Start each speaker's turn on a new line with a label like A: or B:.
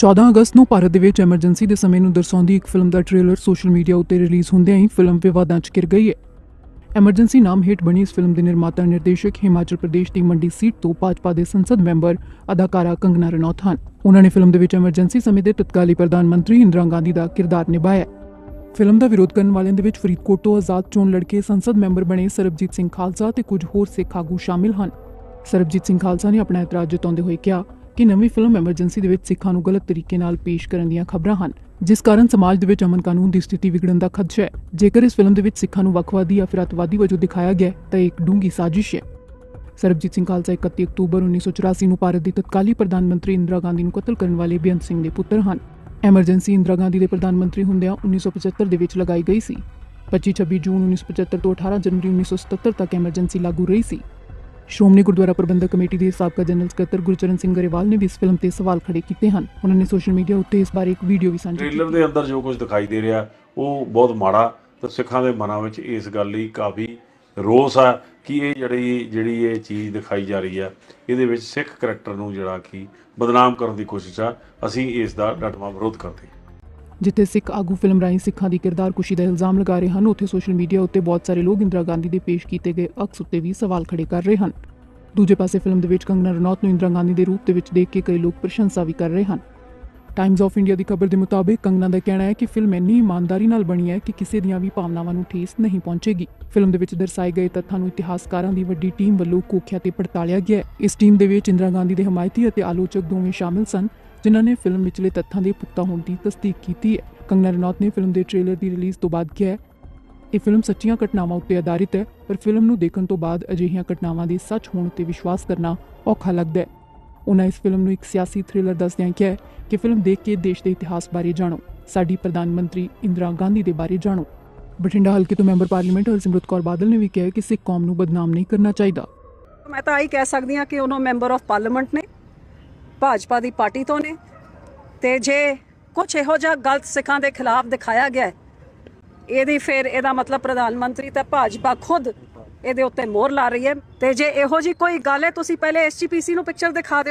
A: 14 ਅਗਸਤ ਨੂੰ ਭਾਰਤ ਦੇ ਵਿੱਚ ਐਮਰਜੈਂਸੀ ਦੇ ਸਮੇਂ ਨੂੰ ਦਰਸਾਉਂਦੀ ਇੱਕ ਫਿਲਮ ਦਾ ਟ੍ਰੇਲਰ ਸੋਸ਼ਲ ਮੀਡੀਆ ਉੱਤੇ ਰਿਲੀਜ਼ ਹੁੰਦਿਆਂ ਹੀ ਫਿਲਮ ਵਿਵਾਦਾਂ 'ਚ ਘਿਰ ਗਈ ਹੈ। ਐਮਰਜੈਂਸੀ ਨਾਮ ਹੇਠ ਬਣੀ ਇਸ ਫਿਲਮ ਦੇ ਨਿਰਮਾਤਾ ਨਿਰਦੇਸ਼ਕ ਹਿਮਾਚਲ ਪ੍ਰਦੇਸ਼ ਦੀ ਮੰਡੀ ਸੀਟ ਤੋਂ ਭਾਜਪਾ ਦੇ ਸੰਸਦ ਮੈਂਬਰ ਅਦਾਕਾਰਾ ਕੰਗਨਾ ਰਣੌਤ ਹਨ। ਉਹਨਾਂ ਨੇ ਫਿਲਮ ਦੇ ਵਿੱਚ ਐਮਰਜੈਂਸੀ ਸਮੇਂ ਦੇ ਤਤਕਾਲੀ ਪ੍ਰਧਾਨ ਮੰਤਰੀ ਇੰਦਰਾ ਗਾਂਧੀ ਦਾ ਕਿਰਦਾਰ ਨਿਭਾਇਆ। ਫਿਲਮ ਦਾ ਵਿਰੋਧ ਕਰਨ ਵਾਲਿਆਂ ਦੇ ਵਿੱਚ ਫਰੀਦਕੋਟ ਤੋਂ ਆਜ਼ਾਦ ਚੋਣ ਲੜਕੇ ਸੰਸਦ ਮੈਂਬਰ ਬਣੇ ਸਰਬਜੀਤ ਸਿੰਘ ਖਾਲਸਾ ਤੇ ਕੁਝ ਹੋਰ ਸਿੱਖ ਆਗੂ ਸ਼ਾਮਿਲ ਹਨ। ਸਰਬਜੀਤ ਸਿੰਘ ਖਾਲਸਾ ਨੇ ਆਪਣਾ ਇਤਰਾਜ਼ ਜਤਾਉਂਦੇ ਹੋਏ ਕਿਹਾ ਕਿ ਨਵੀਂ ਫਿਲਮ ਐਮਰਜੈਂਸੀ ਦੇ ਵਿੱਚ ਸਿੱਖਾਂ ਨੂੰ ਗਲਤ ਤਰੀਕੇ ਨਾਲ ਪੇਸ਼ ਕਰਨ ਦੀਆਂ ਖਬਰਾਂ ਹਨ, ਜਿਸ ਕਾਰਨ ਸਮਾਜ ਦੇ ਵਿੱਚ ਅਮਨ ਕਾਨੂੰਨ ਦੀ ਸਥਿਤੀ ਵਿਗੜਨ ਦਾ ਖਦਸ਼ਾ ਹੈ। ਜੇਕਰ ਇਸ ਫਿਲਮ ਦੇ ਵਿੱਚ ਸਿੱਖਾਂ ਨੂੰ ਵੱਖਵਾਦੀ ਜਾਂ ਫਿਰ ਅੱਤਵਾਦੀ ਵਜੋਂ ਦਿਖਾਇਆ ਗਿਆ ਤਾਂ ਇੱਕ ਡੂੰਗੀ ਸਾਜ਼ਿਸ਼ ਹੈ। ਸਰਬਜੀਤ ਸਿੰਘ ਖਾਲਸਾ 31 ਅਕਤੂਬਰ 1984 ਨੂੰ ਭਾਰਤ ਦੀ ਤਤਕਾਲੀ ਪ੍ਰਧਾਨ ਮੰਤਰੀ ਇੰਦਰਾ ਗਾਂਧੀ ਨੂੰ ਕਤਲ ਕਰਨ ਵਾਲੇ ਬੇਅੰਤ ਸਿੰਘ ਦੇ ਪੁੱਤਰ ਹਨ। ਐਮਰਜੈਂਸੀ ਇੰਦਰਾ ਗਾਂਧੀ ਦੇ ਪ੍ਰਧਾਨ ਮੰਤਰੀ ਹੁੰਦਿਆਂ 1975 ਦੇ ਵਿੱਚ ਲਗਾਈ ਗਈ ਸੀ। 25-26 ਜੂਨ 1975 ਤੋਂ 18 ਜਨਵਰੀ 1977 ਤੱਕ ਐਮਰਜੈਂਸੀ ਲਾਗੂ ਰਹੀ ਸੀ। ਸ਼੍ਰੋਮਣੀ ਗੁਰਦੁਆਰਾ ਪ੍ਰਬੰਧਕ ਕਮੇਟੀ ਦੇ ਸਾਬਕਾ ਜਨਰਲ ਸਕੱਤਰ ਗੁਰਚਰਨ ਸਿੰਘ ਗਰੇਵਾਲ ਨੇ ਵੀ ਇਸ ਫਿਲਮ ਤੇ ਸਵਾਲ ਖੜੇ ਕੀਤੇ ਹਨ। ਉਹਨਾਂ ਨੇ ਸੋਸ਼ਲ ਮੀਡੀਆ ਉੱਤੇ ਇਸ ਬਾਰੇ ਇੱਕ ਵੀਡੀਓ ਵੀ ਸਾਂਝੀ
B: ਟ੍ਰੇਲਰ
A: ਕੀਤੀ
B: ਦੇ ਅੰਦਰ ਜੋ ਕੁਝ ਦਿਖਾਈ ਦੇ ਰਿਹਾ ਉਹ ਬਹੁਤ ਮਾੜਾ ਤੇ ਸਿੱਖਾਂ ਦੇ ਮਨਾਂ ਵਿੱਚ ਇਸ ਗੱਲ ਲਈ ਕਾਫੀ ਰੋਸ ਆ ਕਿ ਇਹ ਜਿਹੜੀ ਜਿਹੜੀ ਇਹ ਚੀਜ਼ ਦਿਖਾਈ ਜਾ ਰਹੀ ਆ ਇਹਦੇ ਵਿੱਚ ਸਿੱਖ ਕਰੈਕਟਰ ਨੂੰ ਜਿਹੜਾ ਕਿ ਬਦਨਾਮ ਕਰਨ ਦੀ ਕੋਸ਼ਿਸ਼ ਆ ਅਸੀਂ ਇਸ ਦਾ ਡਟਵਾਂ ਵਿਰੋਧ ਕਰਦੇ ਹਾਂ।
A: ਜਿੱਥੇ ਸਿੱਖ ਆਗੂ ਫਿਲਮ ਰਾਹੀਂ ਸਿੱਖਾਂ ਦੀ ਕਿਰਦਾਰਕੁਸ਼ੀ ਦਾ ਇਲਜ਼ਾਮ ਲਗਾ ਰਹੇ ਹਨ ਉੱਥੇ ਸੋਸ਼ਲ ਮੀਡੀਆ ਉੱਤੇ ਬਹੁਤ ਸਾਰੇ ਲੋਕ ਇੰਦਰਾ ਗਾਂਧੀ ਦੇ ਪੇਸ਼ ਕੀਤੇ ਗਏ ਅਕਸ ਉੱਤੇ ਵੀ ਸਵਾਲ ਖੜੇ ਕਰ ਰਹੇ ਹਨ। ਦੂਜੇ ਪਾਸੇ ਫਿਲਮ ਦੇ ਵਿੱਚ ਕੰਗਨਾ ਰਣੌਤ ਨੂੰ ਇੰਦਰਾ ਗਾਂਧੀ ਦੇ ਰੂਪ ਦੇ ਵਿੱਚ ਦੇਖ ਕੇ ਕਈ ਲੋਕ ਪ੍ਰਸ਼ੰਸਾ ਵੀ ਕਰ ਰਹੇ ਹਨ। ਟਾਈਮਜ਼ ਆਫ ਇੰਡੀਆ ਦੀ ਖਬਰ ਦੇ ਮੁਤਾਬਿਕ ਕੰਗਨਾ ਦਾ ਕਹਿਣਾ ਹੈ ਕਿ ਫਿਲਮ ਇੰਨੀ ਇਮਾਨਦਾਰੀ ਨਾਲ ਬਣੀ ਹੈ ਕਿ ਕਿਸੇ ਦੀਆਂ ਵੀ ਭਾਵਨਾਵਾਂ ਨੂੰ ਠੇਸ ਨਹੀਂ ਪਹੁੰਚੇਗੀ। ਫਿਲਮ ਦੇ ਵਿੱਚ ਦਰਸਾਏ ਗਏ ਤੱਥਾਂ ਨੂੰ ਇਤਿਹਾਸਕਾਰਾਂ ਦੀ ਵੱਡੀ ਟੀਮ ਵੱਲੋਂ ਕੋਖਿਆ ਤੇ ਪੜਤਾਲਿਆ ਗਿਆ ਹੈ। ਇਸ ਟੀਮ ਦੇ ਵਿੱਚ ਇੰਦਰਾ ਗਾਂਧੀ ਦੇ ਹਮਾਇਤੀ ਅਤੇ ਆਲੋਚਕ ਦੋਵੇਂ ਸ਼ਾਮਿਲ ਸਨ, ਜਿਨ੍ਹਾਂ ਨੇ ਫਿਲਮ ਵਿਚਲੇ ਤੱਥਾਂ ਦੇ ਪੁਖਤਾ ਹੋਣ ਦੀ ਤਸਦੀਕ ਕੀਤੀ ਹੈ। ਕੰਗਨਾ ਰਣੌਤ ਨੇ ਫਿਲਮ ਦੇ ਟ੍ਰੇਲਰ ਦੀ ਰਿਲੀਜ਼ ਤੋਂ ਬਾਅਦ ਕਿਹਾ ਇਹ ਫਿਲਮ ਸੱਚੀਆਂ ਘਟਨਾਵਾਂ ਉੱਤੇ ਆਧਾਰਿਤ ਹੈ, ਪਰ ਫਿਲਮ ਨੂੰ ਦੇਖਣ ਤੋਂ ਬਾਅਦ ਅਜਿਹੀਆਂ ਘਟਨਾਵਾਂ ਦੇ ਸੱਚ ਹੋਣ ਉੱਤੇ ਵਿਸ਼ਵਾਸ ਕਰਨਾ ਔਖਾ ਲੱਗਦਾ ਹੈ। ਉਹਨਾਂ ਇਸ ਫਿਲਮ ਨੂੰ ਇੱਕ ਸਿਆਸੀ ਥ੍ਰਿਲਰ ਦੱਸਦਿਆਂ ਕਿਹਾ ਕਿ ਫਿਲਮ ਦੇਖ ਕੇ ਦੇਸ਼ ਦੇ ਇਤਿਹਾਸ ਬਾਰੇ ਜਾਣੋ। ਸਾਡੀ ਪ੍ਰਧਾਨ ਮੰਤਰੀ ਇੰਦਰਾ ਗਾਂਧੀ ਦੇ ਬਾਰੇ ਜਾਣੋ। ਬਠਿੰਡਾ ਹਲਕੇ ਤੋਂ ਮੈਂਬਰ ਪਾਰਲੀਮੈਂਟ ਹਰਸਿਮਰਤ ਕੌਰ ਬਾਦਲ ਨੇ ਵੀ ਕਿਹਾ ਕਿ ਸਿੱਖ ਕੌਮ ਨੂੰ ਬਦਨਾਮ ਨਹੀਂ ਕਰਨਾ ਚਾਹੀਦਾ।
C: ਮੈਂ ਤਾਂ ਆਹੀ ਕਹਿ ਸਕਦੀ ਹਾਂ ਕਿ ਉਹਨਾਂ ਮੈਂਬਰ ਆਫ ਪਾਰਲੀਮੈਂਟ ਨੇ, ਭਾਜਪਾ ਦੀ ਪਾਰਟੀ ਤੋਂ ਨੇ ਤੇ ਜੇ ਕੁਝ ਇਹੋ ਜਿਹਾ ਗਲਤ ਸਿੱਖਾਂ ਦੇ ਖਿਲਾਫ ਦਿਖਾਇਆ ਗਿਆ ਇਹਦੀ ਫਿਰ ਇਹਦਾ ਮਤਲਬ ਪ੍ਰਧਾਨ ਮੰਤਰੀ ਤਾਂ ਭਾਜਪਾ ਖੁਦ ਇਹਦੇ ਉੱਤੇ ਮੋਹਰ ਲਾ ਰਹੀ ਹੈ। ਤੇ ਜੇ ਇਹੋ ਜੀ ਕੋਈ ਗੱਲ ਹੈ, ਤੁਸੀਂ ਪਹਿਲੇ ਐਸਜੀਪੀਸੀ ਨੂੰ ਪਿਕਚਰ ਦਿਖਾ ਦਿਓ।